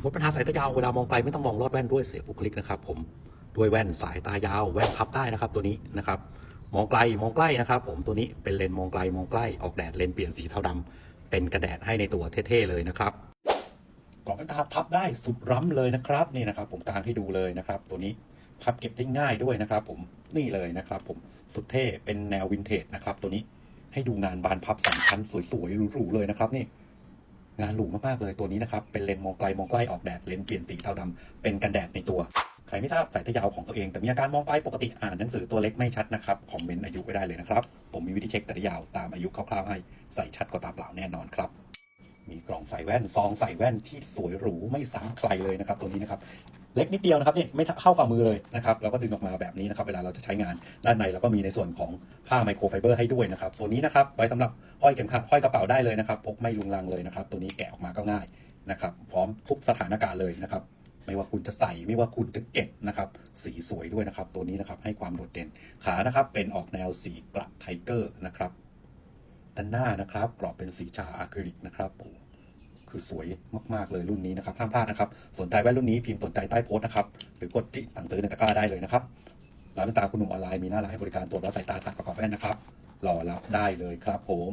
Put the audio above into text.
หมดปัญหาสายตายาวเวลามองไกลไม่ต้องมองรอดแว่นด้วยเสียบุคลิกนะครับ ผมด้วยแว่นสายตายาวแว่นพับได้นะครับ ตัวนี้นะครับมองไกลมองใกล้นะครับ ผมตัวนี้เป็นเลนส์มองไกลมองใกล้ออกแดดเลนส์เปลี่ยนสีเทาดำเป็นกระแดดให้ในตัวเท่ๆเลยนะครับกรอบแว่นตาพับได้สุดล้ำเลยนะครับนี่นะครับ ผมกางให้ดูเลยนะครับ ตัวนี้พับเก็บได้ง่ายด้วยนะครับ ผมนี่เลยนะครับ ผมสุดเท่เป็นแนววินเทจนะครับ ตัวนี้ให้ดูงานบานพับสองชั้นสวยๆหรูๆเลยนะครับนี่ งานหรูมากๆเลยตัวนี้นะครับ เป็นเลนส์มองไกลมองใกล้ออกแดดเลนส์เปลี่ยนสีเทาดำเป็นกันแดดในตัวใครไม่ทราบสายตายาวของตัวเอง แต่มีอาการมองไกลปกติอ่านหนังสือตัวเล็กไม่ชัดนะครับคอมเมนต์อายุไว้ได้เลยนะครับ ผมมีวิธีเช็คสายตายาวตามอายุคร่าวๆให้ใส่ชัดกว่าตาเปล่าแน่นอนครับมีกล่องใส่แว่นซองใส่แว่นที่สวยหรูไม่ซ้ำใครเลยนะครับ ตัวนี้นะครับ เล็กนิดเดียวนะครับนี่ไม่เข้าฝ่ามือเลยนะครับแล้วก็ดึงออกมาแบบนี้นะครับเวลาเราจะใช้งานด้านในเราก็มีในส่วนของผ้าไมโครไฟเบอร์ให้ด้วยนะครับตัวนี้นะครับไว้สำหรับห้อยเข็มขัดห้อยกระเป๋าได้เลยนะครับพกไม่ลุงลังเลยนะครับตัวนี้แกะออกมาก็ง่ายนะครับพร้อมทุกสถานการณ์เลยนะครับไม่ว่าคุณจะใส่ไม่ว่าคุณจะเก็บนะครับสีสวยด้วยนะครับ ตัวนี้นะครับให้ความโดดเด่นขานะครับเป็นออกแนวสีกระไทเกอร์นะครับด้านหน้านะครับกรอบเป็นสีชาอะคริลิกนะครับ คือสวยมากๆเลยรุ่นนี้นะครับห้ามพลาดนะครับ สนใจแว่นรุ่นนี้พิมพ์สนใจใต้โพสต์นะครับ หรือกดที่สั่งซื้อในตะกร้าได้เลยนะครับร้านตาคุณหนุ่มออนไลน์มีหน้าร้านให้บริการตรวจวัดสายตาตัดประกอบแว่นนะครับรอรับได้เลยครับผม